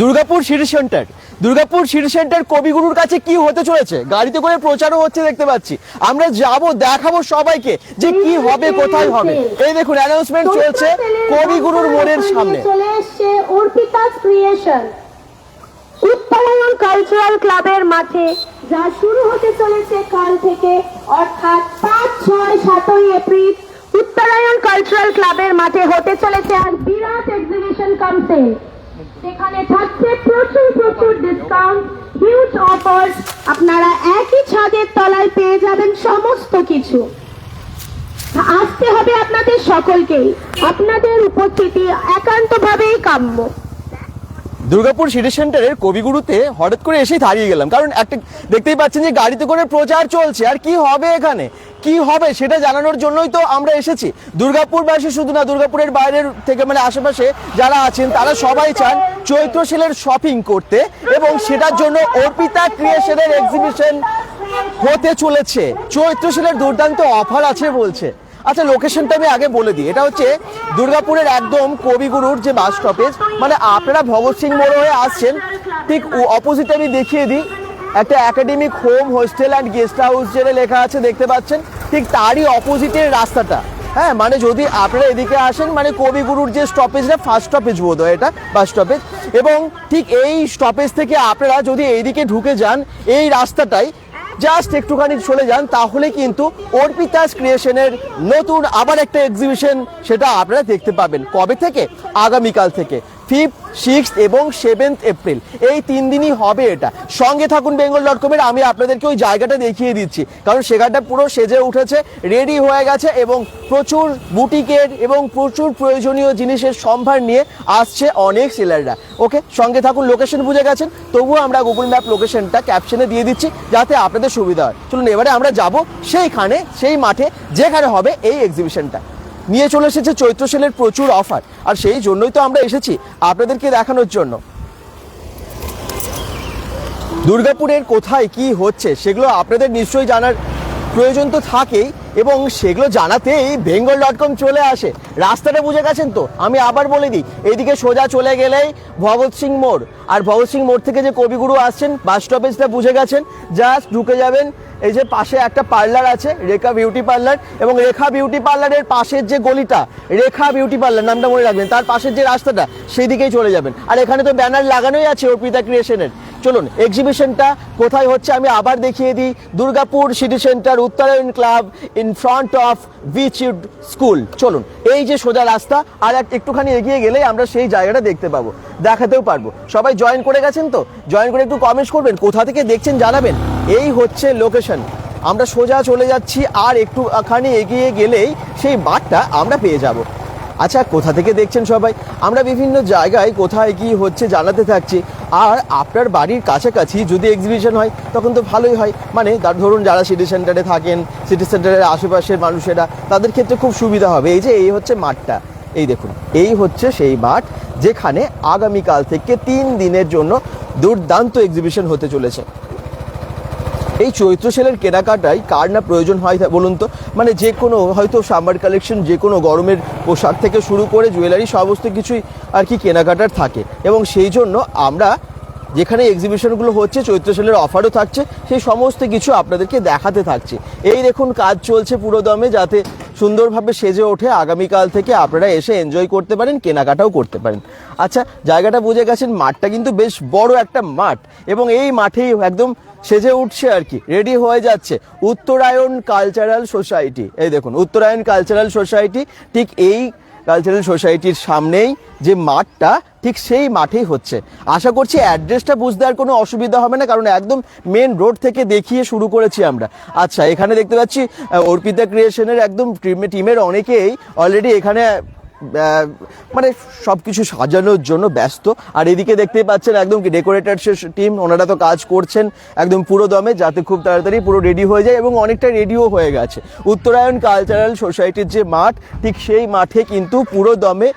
Durgapur city centre. Durgapur city centre কবিগুরুর কাছে কি হতে চলেছে? গাড়িতে করে প্রচারও হচ্ছে দেখতে পাচ্ছি। আমরা যাব দেখাবো সবাইকে যে কি হবে কোথায় হবে। এই দেখুন অ্যানাউন্সমেন্ট চলছে কবিগুরুর মোড়ের সামনে। চলে এসছে অর্পিতাস ক্রিয়েশন কালচারাল ক্লাবের মাঠে যা শুরু হতে চলেছে কাল থেকে অর্থাৎ পাঁচ ছয় সাতই এপ্রিল। উত্তরায়ণ কালচারাল ক্লাবের মাঠে হতে চলেছে আর বিরাট এক্সিবিশন কামসেল সেখানে থাকছে প্রচুর প্রচুর ডিসকাউন্ট হিউজ অফার আপনারা একই ছাদের তলায় পেয়ে যাবেন সমস্ত কিছু। আসতে হবে আপনাদের সকলকেই। আপনাদের উপস্থিতি একান্তভাবেই কাম্য। দুর্গাপুর সিটি সেন্টারের কবিগুরুতে হঠাৎ করে এসেই দাঁড়িয়ে গেলাম। কারণ একটা দেখতেই পাচ্ছেন যে গাড়িতে করে প্রচার চলছে। আর কি হবে এখানে? কি হবে সেটা জানানোর জন্যই তো আমরা এসেছি। দুর্গাপুরবাসী শুধু না, দুর্গাপুরের বাইরের থেকে মানে আশেপাশে যারা আছেন, তারা সবাই চান চৈত্র সেলের শপিং করতে এবং সেটার জন্য অর্পিতা ক্রিয়েশনের এক্সিবিশন হতে চলেছে। চৈত্র সেলের দুর্দান্ত অফার আছে বলছে। আচ্ছা লোকেশনটা আমি আগে বলে দিই। এটা হচ্ছে দুর্গাপুরের একদম কবিগুরুর যে বাস স্টপেজ মানে আপনারা ভগৎ সিং মোড় হয়ে আসছেন, ঠিক অপোজিট আমি দেখিয়ে দিই। একটা academic home hostel and guest house যেটা লেখা আছে, দেখতে পাচ্ছেন। ঠিক তারই অপোজিটের রাস্তাটা। হ্যাঁ মানে যদি আপনারা এদিকে আসেন মানে কবিগুরুর যে স্টপেজটা ফার্স্ট স্টপেজ বোধ হয় এটা বাস স্টপেজ এবং ঠিক এই স্টপেজ থেকে আপনারা যদি এইদিকে ঢুকে যান, এই রাস্তাটাই জাস্ট একটুখানি চলে যান, তাহলে কিন্তু অর্পিতাস ক্রিয়েশনের নতুন আবার একটা এক্সিবিশন সেটা আপনারা দেখতে পাবেন। কবে থেকে? আগামীকাল থেকে। ফিফথ সিক্স এবং সেভেন্থ এপ্রিল। এই তিন দিনই হবে এটা। সঙ্গে থাকুন বেঙ্গল ডট কমের, আমি আপনাদেরকে ওই জায়গাটা দেখিয়ে দিচ্ছি। কারণ সেখানটা পুরো সেজে উঠেছে রেডি হয়ে গেছে এবং প্রচুর বুটিকের এবং প্রচুর প্রয়োজনীয় জিনিসের সম্ভার নিয়ে আসছে অনেক সেলাররা। ওকে, সঙ্গে থাকুন লোকেশন বুঝে গেছেন। তবুও আমরা গুগল ম্যাপ লোকেশনটা ক্যাপশনে দিয়ে দিচ্ছি যাতে আপনাদের সুবিধা হয়। চলুন, এবারে আমরা যাব সেইখানে, সেই মাঠে যেখানে হবে এই এক্সিবিশনটা নিয়ে চলে এসেছে চৈত্র সেলের প্রচুর অফার আর সেই জন্যই তো আমরা এসেছি আপনাদেরকে দেখানোর জন্য। দুর্গাপুরের কোথায় কি হচ্ছে সেগুলো আপনাদের নিশ্চয়ই জানার প্রয়োজন তো থাকেই, এবং সেগুলো জানাতেই বেঙ্গল ডট কম চলে আসে। রাস্তাটা বুঝে গেছেন তো? আমি আবার বলে দিই এইদিকে সোজা চলে গেলেই ভগৎ সিং মোড়। আর ভগৎ সিং মোড় থেকে যে কবিগুরু আসছেন বাস স্টপেজটা বুঝে গেছেন জাস্ট ঢুকে যাবেন, এই যে পাশে একটা পার্লার আছে রেখা বিউটি পার্লার এবং রেখা বিউটি পার্লারের পাশের যে গলিটা রেখা বিউটি পার্লার নামটা মনে রাখবেন, তার পাশের যে রাস্তাটা সেই দিকেই চলে যাবেন। আর এখানে তো ব্যানার লাগানোই আছে অর্পিতা ক্রিয়েশনের চলুন এক্সিবিশনটা কোথায় হচ্ছে আমি আবার দেখিয়ে দিই। Durgapur city centre Uttarayan club in front of Beechwood school চলুন, এই যে সোজা রাস্তা, আর এক একটুখানি এগিয়ে গেলেই আমরা সেই জায়গাটা দেখতে পাবো, দেখাতেও পারব। সবাই জয়েন করে গেছেন তো? জয়েন করে একটু কমেন্টস করবেন, কোথা থেকে দেখছেন জানাবেন। এই হচ্ছে লোকেশন আমরা সোজা চলে যাচ্ছি, আর একটুখানি এগিয়ে গেলেই সেই মাঠটা আমরা পেয়ে যাব। আচ্ছা কোথা থেকে দেখছেন সবাই? আমরা বিভিন্ন জায়গায় কোথায় কি হচ্ছে জানাতে থাকছি। আর আপনার বাড়ির কাছাকাছি যদি এক্সিবিশন হয়, তখন তো ভালোই হয়। মানে তার ধরুন যারা সিটি সেন্টারে থাকেন সিটি সেন্টারের আশেপাশের মানুষেরা, তাদের ক্ষেত্রে খুব সুবিধা হবে। এই যে, এই হচ্ছে মাঠটা। এই দেখুন, এই হচ্ছে সেই মাঠ যেখানে আগামীকাল থেকে তিন দিনের জন্য দুর্দান্ত এক্সিবিশন হতে চলেছে। এই চৈত্র সেলের কেনাকাটায় কার না প্রয়োজন হয় বলুন তো? মানে যে কোনো হয়তো সামার কালেকশন যে কোনো গরমের পোশাক থেকে শুরু করে জুয়েলারি সমস্ত কিছুই আর কি কেনাকাটার থাকে। এবং সেই জন্য আমরা যেখানে এক্সিবিশনগুলো হচ্ছে, চৈত্র সেলের অফারও থাকছে, সেই সমস্ত কিছু আপনাদেরকে দেখাতে থাকছে। এই দেখুন কাজ চলছে পুরো দমে যাতে সুন্দরভাবে সেজে ওঠে। আগামীকাল থেকে আপনারা এসে এনজয় করতে পারেন, কেনাকাটাও করতে পারেন। আচ্ছা জায়গাটা বুঝে গেছেন, মাঠটা কিন্তু বেশ বড় একটা মাঠ। এবং এই মাঠেই একদম সেজে উঠছে আর কি রেডি হয়ে যাচ্ছে। উত্তরায়ণ কালচারাল সোসাইটি এই দেখুন, উত্তরায়ণ কালচারাল সোসাইটি ঠিক এই কালচারাল সোসাইটির সামনেই যে মাঠটা ঠিক সেই মাঠেই হচ্ছে। আশা করছি অ্যাড্রেসটা বুঝতে আর কোনো অসুবিধা হবে না, কারণ একদম মেন রোড থেকে দেখিয়ে শুরু করেছি আমরা। আচ্ছা এখানে দেখতে পাচ্ছি অর্পিতা ক্রিয়েশনের একদম টিমে টিমের অনেকেই অলরেডি এখানে মানে সব কিছু সাজানোর জন্য ব্যস্ত। আর এদিকে দেখতেই পাচ্ছেন একদম কি ডেকোরেটার টিম ওনারা তো কাজ করছেন একদম পুরো দমে যাতে খুব তাড়াতাড়ি পুরো রেডি হয়ে যায় এবং অনেকটা রেডিও হয়ে গেছে। উত্তরায়ণ কালচারাল সোসাইটির যে মাঠ, ঠিক সেই মাঠে কিন্তু পুরো দমে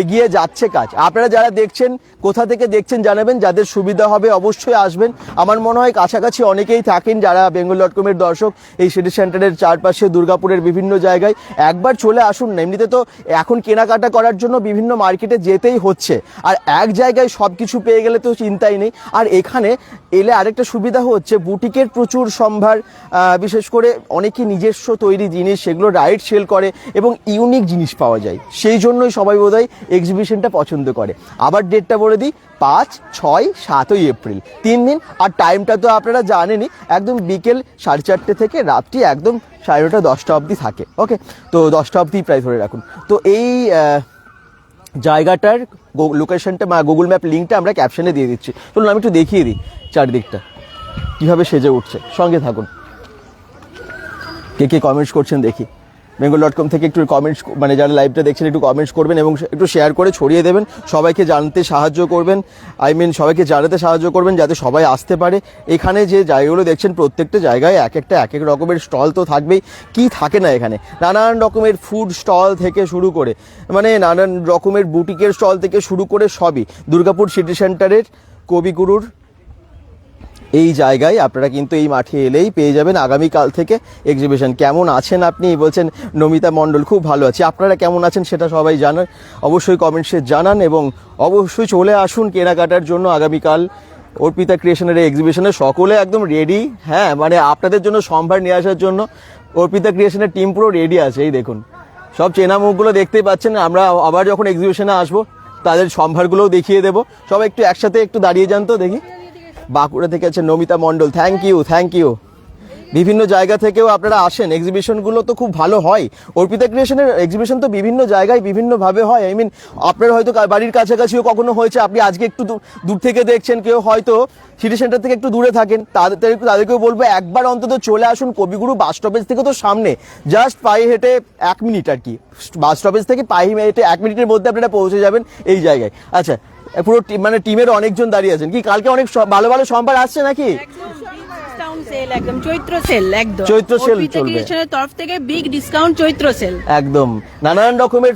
এগিয়ে যাচ্ছে কাজ। আপনারা যারা দেখছেন, কোথা থেকে দেখছেন জানাবেন, যাদের সুবিধা হবে অবশ্যই আসবেন। আমার মনে হয় কাছাকাছি অনেকেই থাকেন যারা বেঙ্গল ডট কমের দর্শক, এই সিটি সেন্টারের চারপাশে, দুর্গাপুরের বিভিন্ন জায়গায়। একবার চলে আসুন না এমনিতে তো এখন কেনাকাটা করার জন্য বিভিন্ন মার্কেটে যেতেই হচ্ছে। আর এক জায়গায় সব কিছু পেয়ে গেলে তো চিন্তাই নেই। আর এখানে এলে আরেকটা সুবিধা হচ্ছে, বুটিকের প্রচুর সম্ভার বিশেষ করে অনেকে নিজস্ব তৈরি জিনিস, সেগুলো রাইড সেল করে এবং ইউনিক জিনিস পাওয়া যায়। সেই জন্যই সবাই বোধহয় এক্সিবিশনটা পছন্দ করে। আবার ডেটটা বলে দিই, পাঁচ, ছয়, সাতই এপ্রিল। তিন দিন, আর টাইমটা তো আপনারা জানেনই, একদম বিকেল সাড়ে চারটে থেকে রাত্রি একদম সাড়ে নটা, দশটা অবধি থাকে। ওকে তো দশটা অবধি প্রায় ধরে রাখুন। তো এই জায়গাটার লোকেশনটা বা গুগল ম্যাপ লিঙ্কটা আমরা ক্যাপশনে দিয়ে দিচ্ছি। চলুন আমি একটু দেখিয়ে দিই চারদিকটা। কীভাবে সেজে উঠছে? সঙ্গে থাকুন। কে কে কমেন্টস করছেন দেখি। বেঙ্গল ডট কম থেকে একটু কমেন্টস মানে যারা লাইভটা দেখছেন, একটু কমেন্টস করবেন এবং একটু শেয়ার করে ছড়িয়ে দেবেন। সবাইকে জানতে সাহায্য করবেন। আই মিন সবাইকে জানাতে সাহায্য করবেন যাতে সবাই আসতে পারে। এখানে যে জায়গাগুলো দেখছেন, প্রত্যেকটা জায়গায় এক একটা, এক এক রকমের স্টল তো থাকবেই। কি থাকে না এখানে? নানান রকমের ফুড স্টল থেকে শুরু করে মানে নানান রকমের বুটিকের স্টল থেকে শুরু করে সবই। দুর্গাপুর সিটি সেন্টারের কবিগুরুর এই জায়গায় আপনারা কিন্তু এই মাঠে এলেই পেয়ে যাবেন আগামীকাল থেকে এক্সিবিশন কেমন আছেন আপনি? বলছেন নমিতা মণ্ডল, খুব ভালো আছি। আপনারা কেমন আছেন সেটা সবাই জানান। অবশ্যই কমেন্টসে জানান এবং অবশ্যই চলে আসুন কেনাকাটার জন্য আগামীকাল অর্পিতা ক্রিয়েশনের এক্সিবিশনে সকলে একদম রেডি হ্যাঁ মানে আপনাদের জন্য সম্ভার নিয়ে আসার জন্য অর্পিতা ক্রিয়েশনের টিম পুরো রেডি আছে। এই দেখুন, সব চেনা মুখগুলো দেখতেই পাচ্ছেন। আমরা আবার যখন এক্সিবিশনে আসব, তাদের সম্ভারগুলোও দেখিয়ে দেবো। সবাই একটু একসাথে একটু দাঁড়িয়ে যান তো দেখি। বাঁকুড়া থেকে আছে Namita Mondal. Thank you thank you বিভিন্ন জায়গা থেকেও আপনারা আসেন। এক্সিবিশনগুলো তো খুব ভালো হয়। অর্পিতা ক্রিয়েশনের এক্সিবিশন তো বিভিন্ন জায়গায় বিভিন্নভাবে হয়। আই মিন আপনার হয়তো বাড়ির কাছাকাছিও কখনো হয়েছে। আপনি আজকে একটু দূর- থেকে দেখছেন, কেউ হয়তো সিটি সেন্টার থেকে একটু দূরে থাকেন। তাদের তাদেরকেও বলব, একবার অন্তত চলে আসুন কবিগুরু বাস স্টপেজ থেকে তো সামনে। জাস্ট পায়ে হেঁটে এক মিনিট আর কি। বাস স্টপেজ থেকে পায়ে হেঁটে এক মিনিটের মধ্যে আপনারা পৌঁছে যাবেন এই জায়গায়। আচ্ছা পুরো মানে টিমের অনেকজন দাঁড়িয়ে আছেন। কি কালকে অনেক ভালো ভালো সম্ভার আসছে নাকি? সেল একদম চৈত্র সেল একদম। চৈত্র sale চলবে। তরফ থেকে বিগ ডিসকাউন্ট চৈত্র সেল একদম। নানান রকমের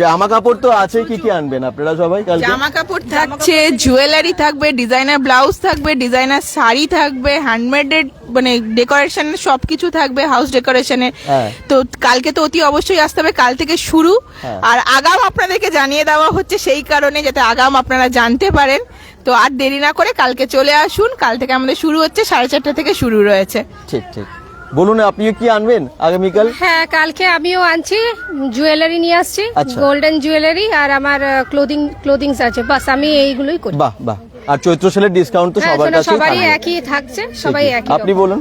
জামা কাপড় তো আছে কি কি আনবেন আপনারা সবাই কালকে? জামা কাপড় থাকছে জুয়েলারি থাকবে ডিজাইনার ব্লাউজ থাকবে ডিজাইনার শাড়ি থাকবে হ্যান্ডমেডের মানে ডেকোরেশন সবকিছু থাকবে হাউস ডেকোরেশনের হ্যাঁ। তো কালকে তো অতি অবশ্যই আসতে হবে কাল থেকে শুরু। হ্যাঁ। আর আগাম আপনাদেরকে জানিয়ে দেওয়া হচ্ছে সেই কারণে যাতে আগাম আপনারা জানতে পারেন। তো আর দেরি না করে কালকে চলে আসুন। কাল থেকে আমাদের শুরু হচ্ছে সাড়ে চারটা থেকে শুরু রয়েছে। ঠিক ঠিক। বলুন আপনি কি আনবেন আগামীকাল? হ্যাঁ কালকে আমিও আনছি। জুয়েলারি নিয়ে আসছি আচ্ছা। গোল্ডেন জুয়েলারি আর আমার ক্লোদিং ক্লোদিংস আছে। বাস আমি এইগুলোই করি। বাহ বাহ। আর চৈত্র সেলের ডিসকাউন্ট তো হ্যাঁ সবার কাছেই সবারই একই থাকছে সবাই একই আপনি বলুন।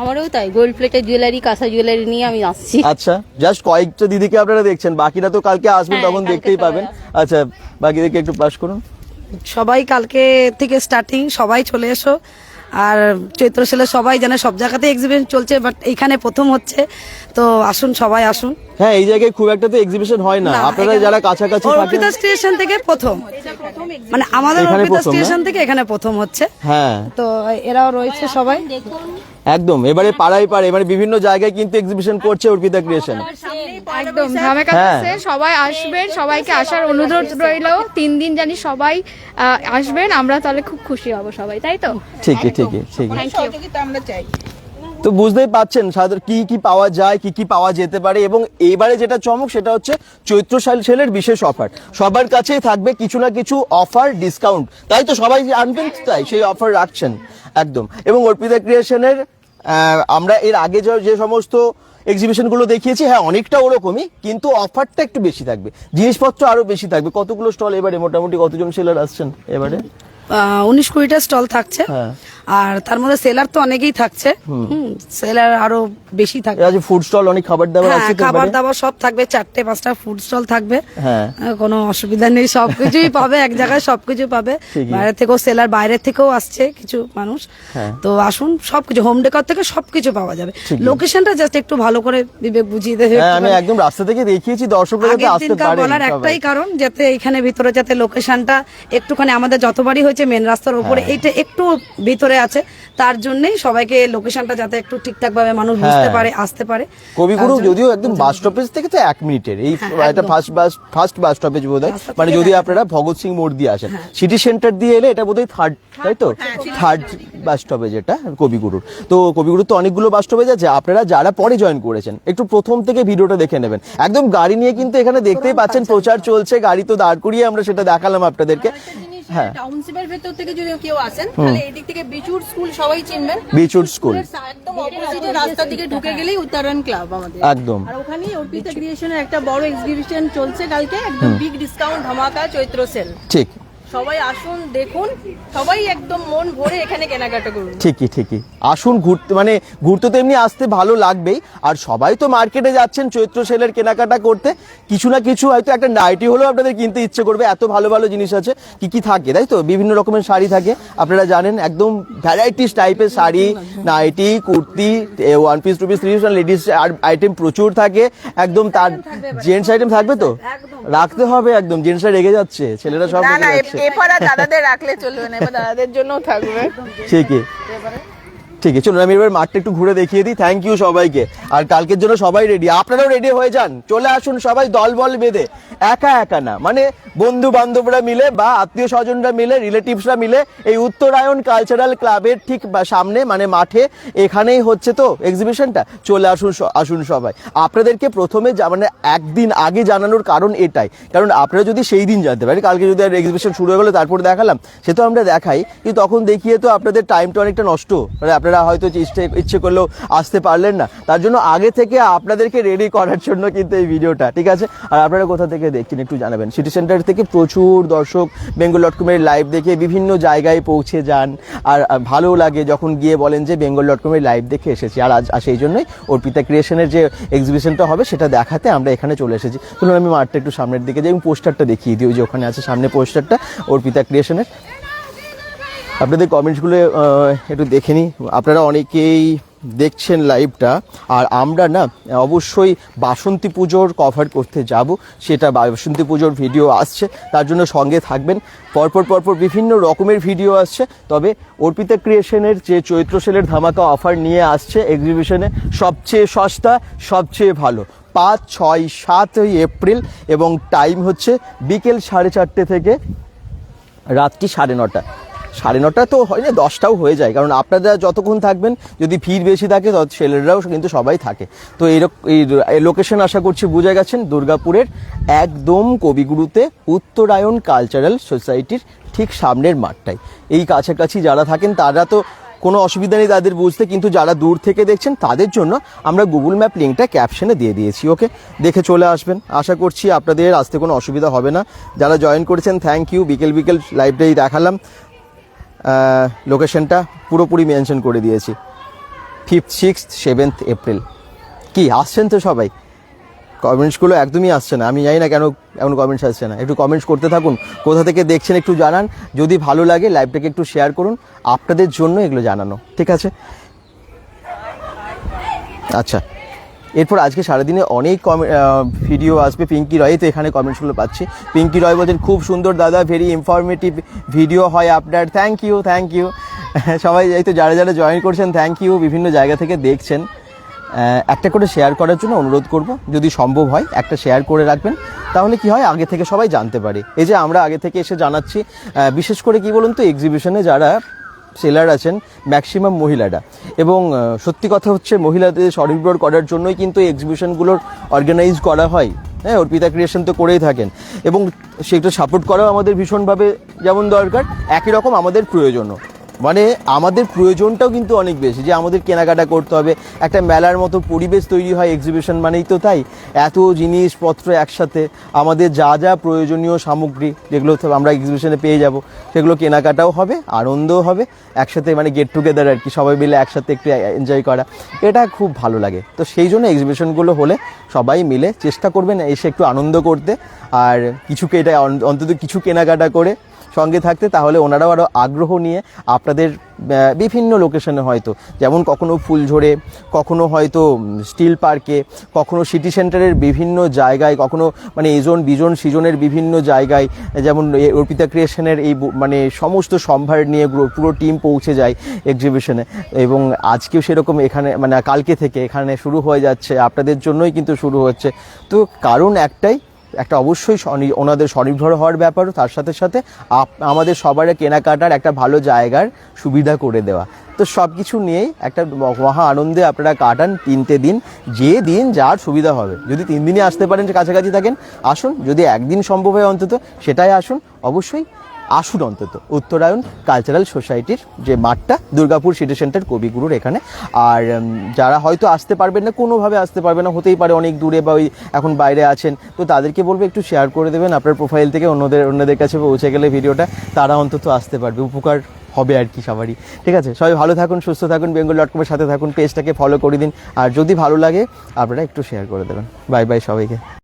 আমারও তাই গোল্ড প্লেটের জুয়েলারি কাঁসা জুয়েলারি নিয়ে আমি আসছি। আচ্ছা জাস্ট কয়েকটা দিদিকে আপনারা দেখছেন বাকিরা তো কালকে আসবেন হ্যাঁ, তখন দেখতেই পাবেন। আচ্ছা বাকিদেরকে একটু পাস করুন। সবাই কালকে থেকে স্টার্টিং সবাই চলে এসো। আর চৈত্র সেলে সবাই জানে সব জায়গাতে এক্সিবিশন চলছে বাট এখানে প্রথম হচ্ছে। তো আসুন সবাই আসুন। হ্যাঁ এই জায়গায় খুব একটা তো এক্সিবিশন হয় না। আপনারা যারা কাছাকাছি থাকেন অর্পিতা স্টেশন থেকে প্রথম। মানে আমাদের এখানে অর্পিতা স্টেশন থেকে এখানে প্রথম হচ্ছে। হ্যাঁ। তো এরাও রয়েছে সবাই। একদম এবারে পাড়ায় পাড়ে এবারে বিভিন্ন জায়গায় কিন্তু এক্সিবিশন করছে অর্পিতা ক্রিয়েশন একদম ধামাকা হ্যাঁ। সবাই আসবেন সবাইকে আসার অনুরোধ রইল তিন দিন জানি সবাই আসবেন আমরা তাহলে খুব খুশি হব সবাই তাই তো? ঠিকই ঠিকই ঠিকই। আমরা চাই। তো বুঝতেই পাচ্ছেন সাধারণ কি কি পাওয়া যায় কি কি পাওয়া যেতে পারে এবং এবারে যেটা চমক সেটা হচ্ছে চৈত্র সাল সেলের বিশেষ অফার সবার কাছেই থাকবে কিছু না কিছু অফার ডিসকাউন্ট তাই তো সবাই আনবেন তাই সেই অফার রাখছেন। একদম। এবং অর্পিতা ক্রিয়েশনের আমরা এর আগে যে- সমস্ত এক্সিবিশনগুলো দেখিয়েছি হ্যাঁ অনেকটা ওরকমই, কিন্তু অফারটা একটু বেশি থাকবে। জিনিসপত্র আরও বেশি থাকবে। কতগুলো স্টল এবারে? মোটামুটি কতজন সেলার আসছেন এবারে? উনিশ কুড়িটা স্টল থাকছে। হ্যাঁ। আর তার মধ্যে সেলার তো অনেকেই থাকছে। সেলার আরও বেশি থাকবে। আছে ফুড স্টল অনেক খাবার দাবার হ্যাঁ আছে খাবার দাবার সব থাকবে চারটে পাঁচটা ফুড স্টল থাকবে। হ্যাঁ। কোনো অসুবিধা নেই সবকিছুই পাবে এক জায়গায় সবকিছু পাবে। বাইরে থেকেও সেলার বাইরে থেকেও আসছে কিছু মানুষ। তো আসুন সবকিছু হোম ডেকর থেকে সবকিছু পাওয়া যাবে। লোকেশনটা জাস্ট একটু ভালো করে বিবেক বুঝিয়ে দেবে আমি একদম রাস্তা থেকে দেখিয়েছি দর্শকরা যাতে আসতে পারে বলার একটাই কারণ যাতে এখানে ভিতরে যাতে লোকেশনটা একটুখানি আমাদের যতবারই হয়েছে হয়েছে মেন রাস্তার উপরে এইটা একটু ভিতরে আছে। তার জন্যই সবাইকে লোকেশনটা যাতে একটু ঠিকঠাক ভাবে মানুষ বুঝতে হ্যাঁ। পারে আসতে পারে। কবিগুরু যদিও একদম বাস স্টপেজ থেকে তো এক মিনিটের। এই হ্যাঁ, এটা first bus first bus stoppage বোধ হয় মানে যদি হ্যাঁ। আপনারা ভগৎ সিং মোড় দিয়ে আসেন সিটি সেন্টার দিয়ে এলে এটা বোধহয় থার্ড তাই তো? থার্ড বাস স্টপেজ এটা কবিগুরুর তো কবিগুরুর তো অনেকগুলো বাস স্টপেজ আছে আপনারা যারা পরে জয়েন করেছেন একটু প্রথম থেকে ভিডিওটা দেখে নেবেন। একদম গাড়ি নিয়ে কিন্তু এখানে দেখতেই পাচ্ছেন প্রচার চলছে গাড়ি তো দাঁড় করিয়ে আমরা সেটা দেখালাম আপনাদেরকে। হ্যাঁ। টাউনশিপের ভেতর থেকে যদি কেউ আসেন তাহলে এদিক থেকে বিচুর স্কুল সবাই চিনবেন। বিচুর স্কুল একদম অপোজিটে রাস্তার দিকে ঢুকে গেলেই উত্তরণ ক্লাব আমাদের। একদম। আর ওখানেই অর্পিতা ক্রিয়েশনের একটা বড় এক্সিবিশন চলছে কালকে একদম বিগ ডিসকাউন্ট ধামাকা চৈত্র সেল ঠিক। সবাই আসুন দেখুন সবাই একদম মন ভরে এখানে কেনাকাটা করুন। ঠিকই ঠিকই। আসুন ঘুরতে মানে ঘুরতে তো এমনি আসতে ভালো লাগবেই। আর সবাই তো মার্কেটে যাচ্ছেন চৈত্র সেলের কেনাকাটা করতে। কিছু না কিছু হয়তো একটা নাইটি হলেও আপনাদের কিনতে ইচ্ছে করবে। এত ভালো ভালো জিনিস আছে। কি কি থাকে তাই তো? বিভিন্ন রকমের শাড়ি থাকে। আপনারা জানেন একদম ভ্যারাইটিস টাইপের sari nightie kurti one piece two piece three piece ladies item প্রচুর থাকে। একদম তার জেন্টস আইটেম থাকবে তো? রাখতে হবে একদম জেন্টসরা রেগে যাচ্ছে ছেলেরা সব না না এরপর আর দাদাদের রাখলে চলবে না এবার দাদাদের জন্যও থাকবে। ঠিকই। ঠিক আছে চলুন, আমি এবার মাঠটা একটু ঘুরে দেখিয়ে দিই। থ্যাংক ইউ সবাইকে। আর কালকের জন্য সবাই রেডি আপনারাও রেডি হয়ে যান। চলে আসুন সবাই দল বল বেঁধে। একা একা না। মানে বন্ধু বান্ধবরা মিলে বা আত্মীয় স্বজনরা মিলে রিলেটিভসরা মিলে এই উত্তরায়ণ কালচারাল ক্লাবের ঠিক সামনে মানে মাঠে, এখানেই হচ্ছে তো এক্সিবিশনটা চলে আসুন আসুন সবাই। আপনাদেরকে প্রথমে মানে একদিন আগে জানানোর কারণ এটাই। কারণ আপনারা যদি সেই দিন জানতে পারেন, কালকে যদি আর এক্সিবিশন শুরু হয়ে গেলো, তারপর দেখালাম, সে তো আমরা দেখাই। কিন্তু তখন দেখিয়ে তো আপনাদের টাইমটা অনেকটা নষ্ট। মানে আপনারা হয়তো ইচ্ছে করলেও আসতে পারলেন না। তার জন্য আগে থেকে আপনাদেরকে রেডি করার জন্য কিন্তু এই ভিডিওটা, ঠিক আছে? আর আপনারা কোথা থেকে দেখছেন একটু জানাবেন। সিটি সেন্টার থেকে প্রচুর দর্শক বেঙ্গল ডট কমের লাইভ দেখে বিভিন্ন জায়গায় পৌঁছে যান। আর ভালো লাগে যখন গিয়ে বলেন যে বেঙ্গল ডট কমের লাইভ দেখে এসেছি। আর আজ সেই জন্যই অর্পিতা ক্রিয়েশনের যে এক্সিবিশনটা হবে সেটা দেখাতে আমরা এখানে চলে এসেছি। ধরুন আমি মাঠটা একটু সামনের দিকে যাই এবং পোস্টারটা দেখিয়ে দিই। যে ওখানে আছে সামনে পোস্টারটা অর্পিতা ক্রিয়েশনের আপনাদের কমেন্টসগুলো একটু দেখে নিই। আপনারা অনেকেই দেখছেন লাইভটা, আর আমরা না, অবশ্যই বাসন্তী পুজোর কভার করতে যাব। সেটা বাসন্তী পুজোর ভিডিও আসছে, তার জন্য সঙ্গে থাকবেন। পরপর পরপর বিভিন্ন রকমের ভিডিও আসছে, তবে অর্পিতা ক্রিয়েশনের যে চৈত্র সেলের ধামাকা অফার নিয়ে আসছে এক্সিবিশনে সবচেয়ে সস্তা, সবচেয়ে ভালো। পাঁচ, ছয় সাতই এপ্রিল এবং টাইম হচ্ছে বিকেল সাড়ে চারটে থেকে রাত্রি সাড়ে নটা। সাড়ে নটা তো হয় না, দশটাও হয়ে যায়। কারণ আপনারা যতক্ষণ থাকবেন, যদি ভিড় বেশি থাকে, তত ছেলেরাও কিন্তু সবাই থাকে। তো এই লোকেশন আশা করছি বুঝে গেছেন, দুর্গাপুরের একদম কবিগুরুতে উত্তরায়ণ কালচারাল সোসাইটির ঠিক সামনের মাঠটাই। এই কাছাকাছি যারা থাকেন, তারা তো কোনো অসুবিধা নেই তাদের বুঝতে, কিন্তু যারা দূর থেকে দেখছেন, তাদের জন্য আমরা গুগল ম্যাপ লিঙ্কটা ক্যাপশনে দিয়ে দিয়েছি ওকে দেখে চলে আসবেন। আশা করছি আপনাদের আসতে কোনো অসুবিধা হবে না। যারা জয়েন করেছেন থ্যাংক ইউ বিকেল বিকেল লাইভটাই দেখালাম। লোকেশনটা পুরোপুরি মেনশন করে দিয়েছি। ফিফথ সিক্স সেভেন্থ এপ্রিল কি, আসছেন তো সবাই? কমেন্টসগুলো একদমই আসছে না। আমি জানি না কেন এমন কমেন্টস আসছে না। একটু কমেন্টস করতে থাকুন। কোথা থেকে দেখছেন একটু জানান। যদি ভালো লাগে লাইভটাকে একটু শেয়ার করুন। আপনাদের জন্য এগুলো জানানো। ঠিক আছে? আচ্ছা। এরপর আজকে সারাদিনে অনেক ভিডিও আসবে। পিঙ্কি রয় তো এখানে কমেন্টসগুলো পাচ্ছি। পিঙ্কি রয় বলছেন, খুব সুন্দর দাদা ভেরি ইনফরমেটিভ ভিডিও হয় আপনার থ্যাংক ইউ থ্যাংক ইউ সবাই এই তো যারা যারা জয়েন করছেন থ্যাংক ইউ বিভিন্ন জায়গা থেকে দেখছেন। একটা করে শেয়ার করার জন্য অনুরোধ করব। যদি সম্ভব হয়, একটা শেয়ার করে রাখবেন। তাহলে কি হয়, আগে থেকে সবাই জানতে পারে। এই যে আমরা আগে থেকে এসে জানাচ্ছি বিশেষ করে কি বলুন তো এক্সিবিশনে যারা সেলার আছেন ম্যাক্সিমাম মহিলারা। এবং সত্যি কথা হচ্ছে মহিলাদের স্বনির্ভর করার জন্যই কিন্তু এই এক্সিবিশনগুলোর অর্গানাইজ করা হয়। হ্যাঁ অর্পিতা ক্রিয়েশন তো করেই থাকেন। এবং সেটা সাপোর্ট করাও আমাদের ভীষণভাবে যেমন দরকার, একই রকম আমাদের প্রয়োজনও। মানে আমাদের প্রয়োজনটাও কিন্তু অনেক বেশি, যে আমাদের কেনাকাটা করতে হবে। একটা মেলার মতো পরিবেশ তৈরি হয় এক্সিবিশন মানেই তো তাই। এত জিনিসপত্র একসাথে, আমাদের যা যা প্রয়োজনীয় সামগ্রী, যেগুলো আমরা এক্সিবিশনে পেয়ে যাব, সেগুলো কেনাকাটাও হবে, আনন্দও হবে, একসাথে মানে গেট টুগেদার আর কি, সবাই মিলে একসাথে একটু এনজয় করা। এটা খুব ভালো লাগে। তো সেই জন্য এক্সিবিশনগুলো হলে সবাই মিলে চেষ্টা করবেন এসে একটু আনন্দ করতে। আর কিছুকে এটা অন্তত কিছু কেনাকাটা করে সঙ্গে থাকতে, তাহলে ওনারাও আরও আগ্রহ নিয়ে আপনাদের বিভিন্ন লোকেশনে হয়তো, যেমন কখনো ফুলঝোড়ে কখনো হয়তো স্টিল পার্কে, কখনো সিটি সেন্টারের বিভিন্ন জায়গায়, কখনো মানে এজন বিজন সিজনের বিভিন্ন জায়গায়, যেমন অর্পিতা ক্রিয়েশনের এই মানে সমস্ত সম্ভার নিয়ে পুরো টিম পৌঁছে যায় এক্সিবিশনে এবং আজকেও সেরকম এখানে মানে কালকে থেকে এখানে শুরু হয়ে যাচ্ছে, আপনাদের জন্যই কিন্তু শুরু হচ্ছে। তো কারণ একটাই একটা অবশ্যই ওনাদের স্বনির্ভর হওয়ার ব্যাপারও, তার সাথে সাথে আমাদের সবার কেনাকাটার একটা ভালো জায়গার সুবিধা করে দেওয়া। তো সব কিছু নিয়েই একটা মহা আনন্দে আপনারা কাটান তিনটে দিন, যে দিন যার সুবিধা হবে। যদি তিন দিনই আসতে পারেন কাছাকাছি থাকেন, আসুন। যদি একদিন সম্ভব হয় অন্তত, সেটাই আসুন। অবশ্যই আসুন অন্তত। উত্তরায়ণ কালচারাল সোসাইটির যে মাঠটা, দুর্গাপুর সিটি সেন্টার কবিগুরুর এখানে। আর যারা হয়তো আসতে পারবেন না, কোনোভাবে আসতে পারবে না, হতেই পারে অনেক দূরে বা ওই এখন বাইরে আছেন, তো তাদেরকে বলব একটু শেয়ার করে দেবেন। আপনার প্রোফাইল থেকে অন্যদের অন্যদের কাছে পৌঁছে গেলে ভিডিওটা তারা অন্তত আসতে পারবে। উপকার হবে আর কি সবারই। ঠিক আছে? সবাই ভালো থাকুন, সুস্থ থাকুন বেঙ্গল ডট কমের সাথে থাকুন পেজটাকে ফলো করে দিন। আর যদি ভালো লাগে, আপনারা একটু শেয়ার করে দেবেন। বাই বাই সবাইকে।